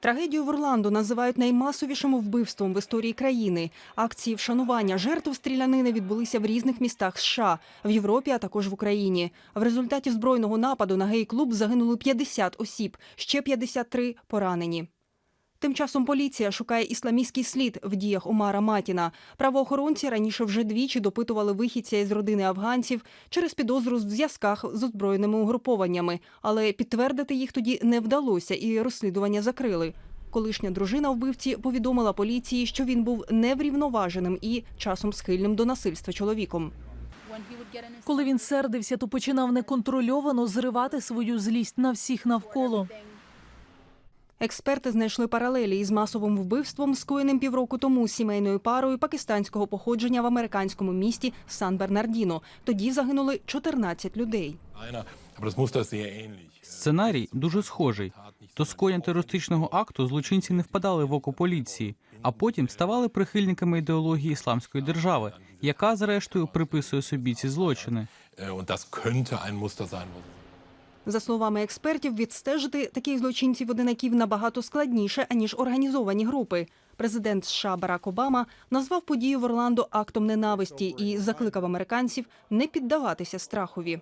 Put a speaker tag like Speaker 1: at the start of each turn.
Speaker 1: Трагедію в Орландо називають наймасовішим вбивством в історії країни. Акції вшанування жертв стрілянини відбулися в різних містах США, в Європі, а також в Україні. В результаті збройного нападу на гей-клуб загинули 50 осіб, ще 53 поранені. Тим часом поліція шукає ісламістський слід в діях Омара Матіна. Правоохоронці раніше вже двічі допитували вихідця із родини афганців через підозру в зв'язках з озброєними угрупованнями, але підтвердити їх тоді не вдалося, і розслідування закрили. Колишня дружина вбивці повідомила поліції, що він був неврівноваженим і часом схильним до насильства чоловіком.
Speaker 2: Коли він сердився, то починав неконтрольовано зривати свою злість на всіх навколо.
Speaker 1: Експерти знайшли паралелі із масовим вбивством, скоєним півроку тому сімейною парою пакистанського походження в американському місті Сан-Бернардіно. Тоді загинули 14 людей.
Speaker 3: Сценарій дуже схожий. До скоєння терористичного акту злочинці не впадали в око поліції, а потім ставали прихильниками ідеології ісламської держави, яка, зрештою, приписує собі ці злочини.
Speaker 1: За словами експертів, відстежити таких злочинців-одинаків набагато складніше, аніж організовані групи. Президент США Барак Обама назвав подію в Орландо актом ненависті і закликав американців не піддаватися страхові.